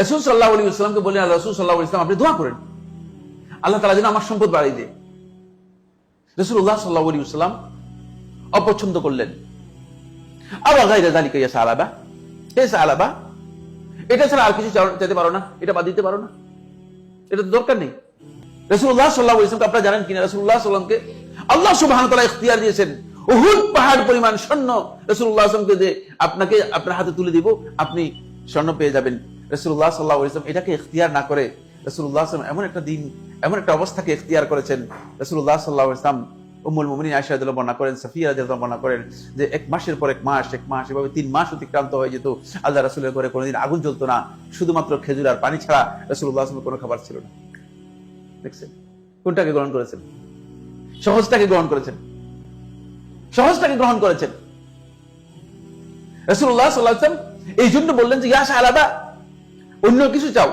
রসুল সাল্লাহ আলী ইসলামকে বললেন, আল্লাহ রসুল সাল্লাহ ইসলাম আপনি দোয়া করেন। আল্লাহ তালা যেন আমার সম্পদ বাড়িয়ে দেয়। রসুল্লাহ সাল্লাহ আলী ইসলাম অপছন্দ করলেন। আবার এটা ছাড়া আর কিছু চাইতে পারো না, এটা বাদ দিতে পারো না। এটা দরকার নেই। সাল্লাহ ইসলামকে আপনারা জানেন কিনা? সাল্লামকে আল্লাহ সুবাহ তালা ইখতিয়ার দিয়েছেন। উহুদ পাহাড় পরিমাণ স্বর্ণ। আসলামকে আপনাকে আপনার হাতে তুলে দিব, আপনি স্বর্ণ পেয়ে যাবেন। রসুল্লাহ সাল্লাহ ইসলাম এটাকে ইখতিয়ার না করে রসুল্লাহ আসলাম এমন একটা দিন, এমন একটা অবস্থাকে ইখতিয়ার করেছেন রসুল্লাহ সাল্লাহ ইসলাম উম্মুল মুমিনিন আয়েশা রাদিয়াল্লাহু বর্ণনা করেন, সাফিয়া রাদিয়াল্লাহু বর্ণনা করেন যে এক মাসের পর এক মাস এক মাস, এভাবে তিন মাস অতিক্রান্ত হয়ে যেত। আল্লাহ রাসূলের ঘরে কোনোদিন আগুন জ্বলতো না। শুধুমাত্র খেজুর আর পানি ছাড়া রাসূলুল্লাহ সাল্লাল্লাহু কোনো খাবার ছিল না। দেখছেন? কোনটাকে গ্রহণ করেছেন? সহজটাকে গ্রহণ করেছেন। সহজটাকে গ্রহণ করেছেন। রাসূলুল্লাহ সাল্লাল্লাহু আলাইহি ওয়াসাল্লাম এই জন্য বললেন যে ইয়াস আলাদা অন্য কিছু চাও,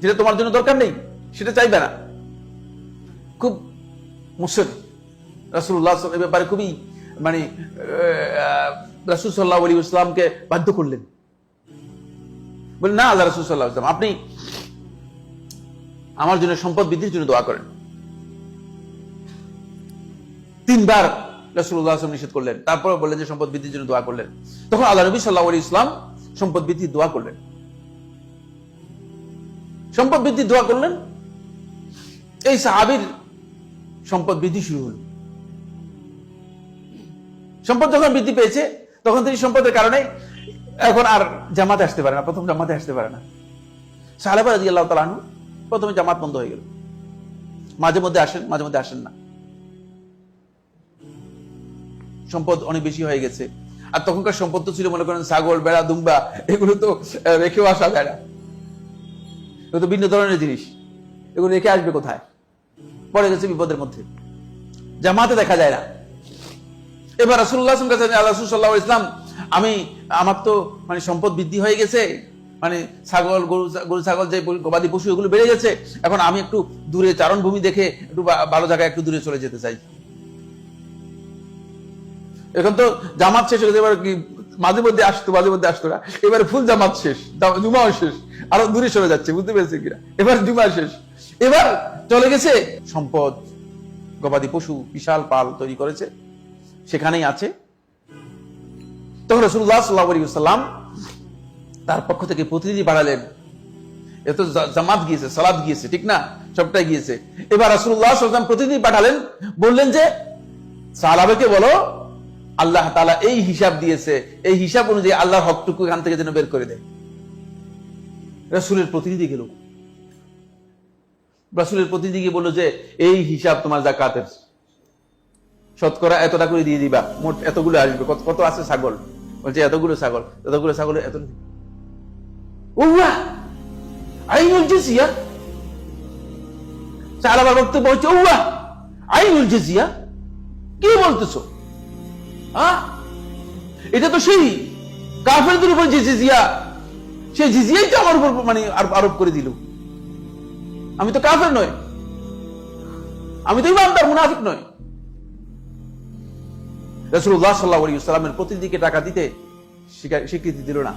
যেটা তোমার জন্য দরকার নেই, সেটা চাইবে না। খুব মুসেদ রাসুল্লাহ এ ব্যাপারে খুবই মানে রাসুল সাল্লাহ আলী ইসলামকে বাধ্য করলেন। বলেন না, আল্লাহ রাসুল সাল্লাহ ইসলাম আপনি আমার জন্য সম্পদ বৃদ্ধির জন্য দোয়া করেন। তিনবার রাসুল্লাহ আসলাম নিষেধ করলেন। তারপর বললেন যে সম্পদ বৃদ্ধির জন্য দোয়া করলেন। তখন আল্লাহ নবী সাল্লাহ আলী ইসলাম সম্পদ বৃদ্ধির দোয়া করলেন। সম্পদ বৃদ্ধি দোয়া করলেন। এই সাহাবির সম্পদ বৃদ্ধি শুরু হল। সম্পদ যখন বৃদ্ধি পেয়েছে, তখন তিনি সম্পদের কারণে এখন আর জামাতে আসতে পারে না, প্রথম জামাতে আসতে পারে না। সাহাবা রাজি আল্লাহ তালানু প্রথমে জামাত বন্ধ হয়ে গেল। মাঝে মধ্যে আসেন, মাঝে মধ্যে আসেন না। সম্পদ অনেক বেশি হয়ে গেছে। আর তখনকার সম্পদ তো ছিল মনে করেন ছাগল, বেড়া, দুম্বা, এগুলো তো রেখেও আসা যায় না। এগুলো তো ভিন্ন ধরনের জিনিস। এগুলো রেখে আসবে কোথায়? পড়ে গেছে বিপদের মধ্যে। জামাতে দেখা যায় না। এবার রাসুল্লাহ কাছে আল্লাহ সাল্লাহ ইসলাম আমি, আমার তো মানে সম্পদ বৃদ্ধি হয়ে গেছে। মানে ছাগল, গরু গরু, ছাগল, যে গবাদি পশু, এগুলো বেড়ে গেছে এখন আমি একটু দূরে, চারণভূমি দেখে একটু ভালো জায়গায় একটু দূরে চলে যেতে চাই। এখন তো জামাত শেষ হয়ে এবার মাঝে মধ্যে আসতো, মাঝে মধ্যে আসতো না। এবারে ফুল জামাত শেষ জুমাও শেষ। আরও দূরে সরে যাচ্ছে, বুঝতে পেরেছে কিনা? এবার জুমা শেষ। এবার চলে গেছে সম্পদ, গবাদি পশু, বিশাল পাল তৈরি করেছে। সেখানেই আছে। তখন রসুল্লাহ সাল্লাহ আলী সাল্লাম তার পক্ষ থেকে প্রতিনিধি বাড়ালেন এত জামাত গিয়েছে সালাদ গিয়েছে, ঠিক না? সবটাই গিয়েছে। এবার রাসুল্লাহ সাল্লাম প্রতিনিধি পাঠালেন, বললেন যে সালাবেকে বলো আল্লাহ তালা এই হিসাব দিয়েছে, এই হিসাব অনুযায়ী আল্লাহর হকটুকু এখান থেকে যেন বের করে দেয়। রাসুলের প্রতিনিধি গেল। রাসুলের প্রতিনিধি গিয়ে বলল যে, এই হিসাব তোমার জাকাতের শতকরা এতটা করে দিয়ে দিবা, মোট এতগুলো আসবে। কত কত আছে ছাগল? বলছে, এতগুলো ছাগল এতগুলো ছাগল এত আইনুল জিজিয়া? চালাবার বক্তব্য হচ্ছে আইনুল জিজিয়া? কি বলতেছো? এটা তো সেই কাফেরদের উপর যে জিজিয়া, সেই জিজিয়াই তো আমার উপর মানে আরোপ- করে দিল। আমি তো কাফের নয় আমি তো ইমানদার, মুনাফিক নয় রসুল্লাহ সাল্লাহ সাল্লামের প্রতিনিধিকে টাকা দিতে স্বীকৃতি দিল না।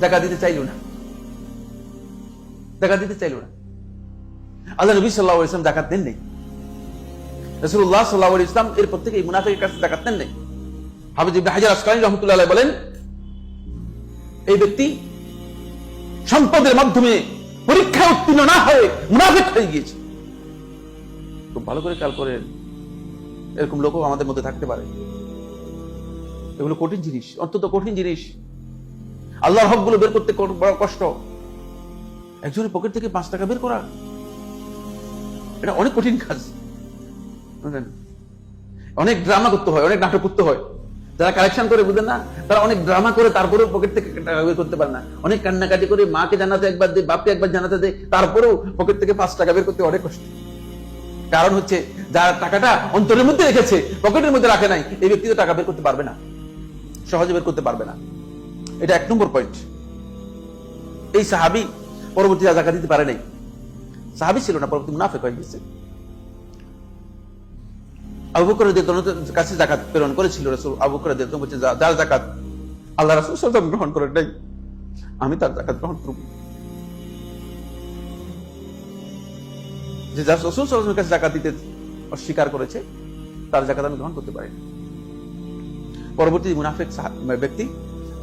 টাকা দিতে চাইল না। টাকা দিতে চাইল না। আল্লাহ নবী সাল্লাহ ইসলাম জাকাত দেন নেই রসুল্লাহ সাল্লাহ ইসলাম এর প্রত্যেকে এই মুনাফিকের কাছে নেন নেই। হাফিজ ইবনে হাজার রহমতুল্লাহ বলেন, এই ব্যক্তি সম্পদের মাধ্যমে উত্তীর্ণ না হয়ে মুনাফিক হয়ে গিয়েছে। খুব ভালো করে এরকম লোকও আমাদের মধ্যে থাকতে পারে। এগুলো কঠিন জিনিস, অত্যন্ত কঠিন জিনিস। আল্লাহর হকগুলো বের করতে বড় কষ্ট। একজনের পকেট থেকে পাঁচ টাকা বের করা, এটা অনেক কঠিন কাজ? অনেক ড্রামা করতে হয়, অনেক নাটক করতে হয়। যারা কালেকশন করে, বুঝলেন না? তারা অনেক ড্রামা করে, তারপরেও পকেট থেকে টাকা বের করতে পারে না। অনেক কান্নাকাটি করে, মাকে জানাতে একবার দেয়, বাপকে একবার জানাতে দেয়, তারপরেও পকেট থেকে পাঁচ টাকা বের করতে অনেক কষ্ট। কারণ হচ্ছে, যার টাকাটা অন্তরের মধ্যে রেখেছে পকেটের মধ্যে রাখে নাই, এই ব্যক্তি তো টাকা বের করতে পারবে না। সহজে বের করতে পারবে না। এটা এক নম্বর পয়েন্ট এই সাহাবি পরবর্তী জায়গা দিতে পারে নাই। সাহাবি ছিল না, পরবর্তী মুনাফেক হয়ে গেছে। আবু বকর কাছে জাকাত প্রেরণ করেছিল রাসূল আবু বকর রাদিয়াল্লাহু আনহু বলছে যার জাকাত আল্লাহ রাসূল ওয়াসাল্লাম গ্রহণ করেন নাই, আমি তার জাকাত গ্রহণ করব। যে যার রসুল সাল্লামের কাছে জাকাত দিতে অস্বীকার করেছে, তার জাকাত আমি গ্রহণ করতে পারি। পরবর্তী মুনাফেক ব্যক্তি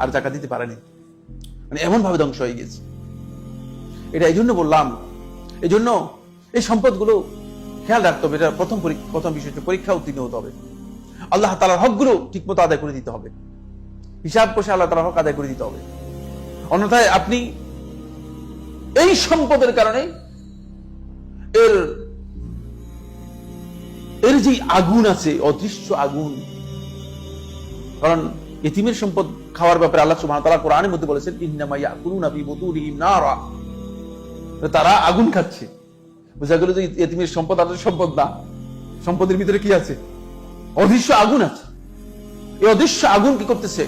আর জাকাত দিতে পারেনি। মানে এমন ভাবে ধ্বংস হয়ে গেছে। এটা এই জন্য বললাম এই জন্য এই সম্পদগুলো খেয়াল রাখতে হবে, এটা প্রথম প্রথম বিষয় পরীক্ষা উত্তীর্ণ হতে হবে। আল্লাহ তালার হকগুলো ঠিক মতো আদায় করে দিতে হবে। হিসাব কষে আল্লাহ তালার হক আদায় করে দিতে হবে। অন্যথায় আপনি এই সম্পদের কারণে এর এর যে আগুন আছে, অদৃশ্য আগুন, কারণ এতিমের সম্পদ খাওয়ার ব্যাপারে আল্লাহ সুবহানাহু তাআলা কোরআনের মধ্যে বলেছেন, ইন্নামা ইয়াকুলুনা ফি বুতুরিহিম নারা। তারা আগুন খাচ্ছে। বোঝা গেল যে এতিমের সম্পদ তাদের সম্পদ না। সম্পদের ভিতরে কি আছে? অদৃশ্য আগুন আছে। এই অদৃশ্য আগুন কি করতেছে?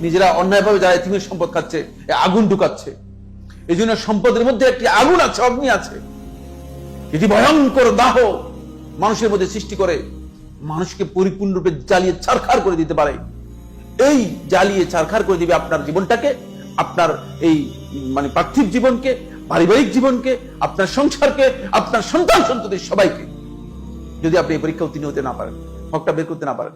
নিজেরা অন্যায়ভাবে যারা এতিমের সম্পদ খাচ্ছে আগুন ঢুকাচ্ছে। এই জন্য সম্পদের মধ্যে একটি আগুন আছে, অগ্নি আছে। এটি ভয়ঙ্কর দাহ মানুষের মধ্যে সৃষ্টি করে। মানুষকে পরিপূর্ণরূপে জ্বালিয়ে ছারখার করে দিতে পারে। এই জ্বালিয়ে ছারখার করে দিবে আপনার জীবনটাকে, আপনার এই মানে পার্থিব জীবনকে পারিবারিক জীবনকে, আপনার সংসারকে, আপনার সন্তান সন্ততি সবাইকে। যদি আপনি এই পরীক্ষা উত্তীর্ণ হতে না পারেন, হকটা বের করতে না পারেন।